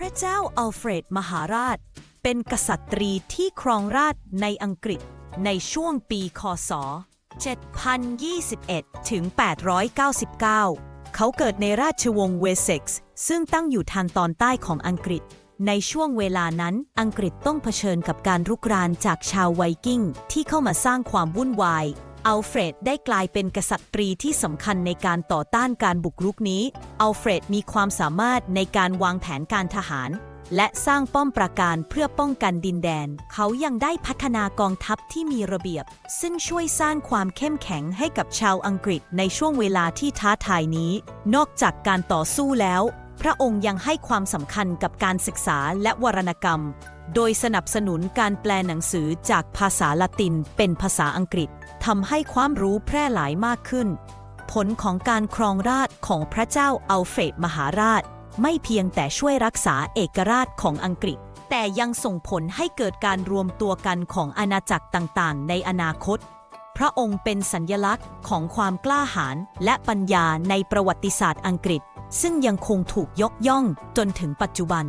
พระเจ้าอัลเฟรดมหาราช เป็นกษัตรีที่ครองราชในอังกฤษในช่วงปีคศ 7,021 ถึง 899 เขาเกิดในราชวงศ์เวสเซ็กซ์ซึ่งตั้งอยู่ทางตอนใต้ของอังกฤษ ในช่วงเวลานั้นอังกฤษต้องเผชิญกับการรุกรานจากชาวไวกิ้งที่เข้ามาสร้างความวุ่นวาย อัลเฟรดได้กลายเป็นกษัตริย์ที่สำคัญในการต่อต้านการบุกรุกนี้ อัลเฟรดมีความสามารถในการวางแผนการทหาร และสร้างป้อมปราการเพื่อป้องกันดินแดน เขายังได้พัฒนากองทัพที่มีระเบียบ ซึ่งช่วยสร้างความเข้มแข็งให้กับชาวอังกฤษในช่วงเวลาที่ท้าทายนี้ นอกจากการต่อสู้แล้ว ระองค์ยังให้ความสำคัญกับการศึกษาและวรรณกรรม โดยสนับสนุนการแปลหนังสือจากภาษาละตินเป็นภาษาอังกฤษทำให้ความรู้แพร่หลายมากขึ้น ผลของการครองราชของพระเจ้าอัลเฟรดมหาราช ไม่เพียงแต่ช่วยรักษาเอกราชของอังกฤษ แต่ยังส่งผลให้เกิดการรวมตัวกันของอาณาจักรต่างๆ ในอนาคต พระองค์เป็นสัญญลักษณ์ของความกล้าหาญและปัญญาในประวัติศาสตร์อังกฤษ ซึ่งยังคงถูกยกย่องจนถึงปัจจุบัน